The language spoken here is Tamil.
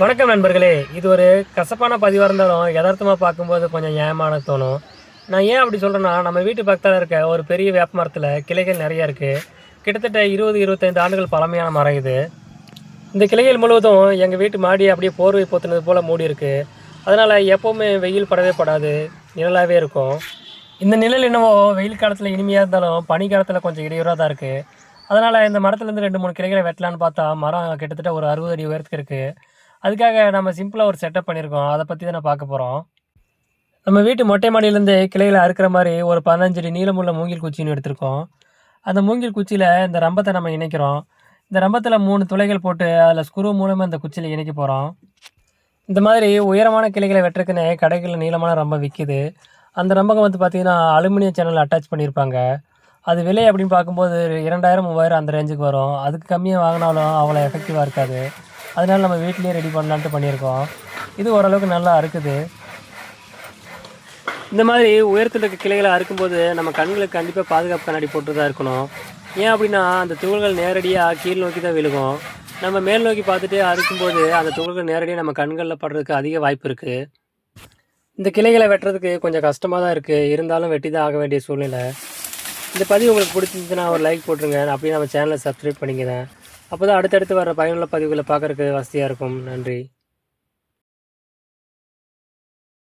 வணக்கம் நண்பர்களே. இது ஒரு கசப்பான பதிவாக இருந்தாலும் யதார்த்தமாக பார்க்கும்போது கொஞ்சம் ஏமான தோணும். நான் ஏன் அப்படி சொல்கிறேன்னா நம்ம வீட்டு பக்கத்தில் இருக்க ஒரு பெரிய வேப்ப மரத்தில் கிளைகள் நிறைய இருக்குது கிட்டத்தட்ட இருபது இருபத்தைந்து ஆண்டுகள் பழமையான மரம் இது. இந்த கிளைகள் முழுவதும் எங்கள் வீட்டு மாடி அப்படியே போர்வை போத்துனது போல் மூடி இருக்குது அதனால் எப்போவுமே வெயில் படவே படாது. நிழலாகவே இருக்கும். இந்த நிழல் என்னவோ வெயில் காலத்தில் இனிமையாக இருந்தாலும் பனி காலத்தில் கொஞ்சம் இடையூறாக தான் இருக்குது அதனால் இந்த மரத்துலேருந்து ரெண்டு மூணு கிளைகளை வெட்டலான்னு பார்த்தா மரம் கிட்டத்தட்ட ஒரு அறுபது அடி உயரத்துக்கு இருக்குது அதுக்காக நம்ம சிம்பிளாக ஒரு செட்டப் பண்ணியிருக்கோம். அதை பற்றி தான் பார்க்க போகிறோம் நம்ம வீட்டு மொட்டை மாடியிலேருந்து கிளைகளை அறுக்கிற மாதிரி ஒரு பதினஞ்சு அடி நீளமுள்ள மூங்கில் குச்சின்னு எடுத்திருக்கோம். அந்த மூங்கில் குச்சியில் இந்த ரம்பத்தை நம்ம இணைக்கிறோம். இந்த ரம்பத்தில் மூணு துளைகள் போட்டு அதில் ஸ்க்ரூ மூலமாக இந்த குச்சியில் இணைக்க போகிறோம் இந்த மாதிரி உயரமான கிளைகளை வெட்டுறதுக்குன்னு கடைகளில் நீளமான ரம்பம் விற்கிது அந்த ரம்பகம் வந்து பார்த்திங்கன்னா அலுமினியம் சேனல் அட்டாச் பண்ணியிருப்பாங்க. அது விலை அப்படின்னு பார்க்கும்போது இரண்டாயிரம் மூவாயிரம் அந்த ரேஞ்சுக்கு வரும். அதுக்கு கம்மியாக வாங்கினாலும் அவ்வளோ எஃபெக்டிவாக இருக்காது. அதனால் நம்ம வீட்டிலே ரெடி பண்ணலான்ட்டு பண்ணியிருக்கோம். இது ஓரளவுக்கு நல்லா அறுக்குது இந்த மாதிரி உயரத்தில் இருக்க கிளைகளை அறுக்கும்போது நம்ம கண்களுக்கு கண்டிப்பாக பாதுகாப்பு கண்ணாடி போட்டு தான் இருக்கணும். ஏன் அப்படின்னா அந்த துகள்கள் நேரடியாக கீழ் நோக்கி தான் விழுகும். நம்ம மேல் நோக்கி பார்த்துட்டு அறுக்கும்போது அந்த துகள்கள் நேரடியாக நம்ம கண்களில் படுறதுக்கு அதிக வாய்ப்பு இருக்குது இந்த கிளைகளை வெட்டுறதுக்கு கொஞ்சம் கஷ்டமாக தான் இருக்குது இருந்தாலும் வெட்டி தான் ஆக வேண்டிய சூழ்நிலை. இந்த பதிவு உங்களுக்கு பிடிச்சிருந்துச்சுன்னா ஒரு லைக் போட்டுருங்க. அப்படியே நம்ம சேனலை சப்ஸ்கிரைப் பண்ணிக்கிறேன். அப்போ தான் அடுத்தடுத்து வர பயனுள்ள பதிவுகளை பார்க்குறக்கு வசதியாக இருக்கும். நன்றி.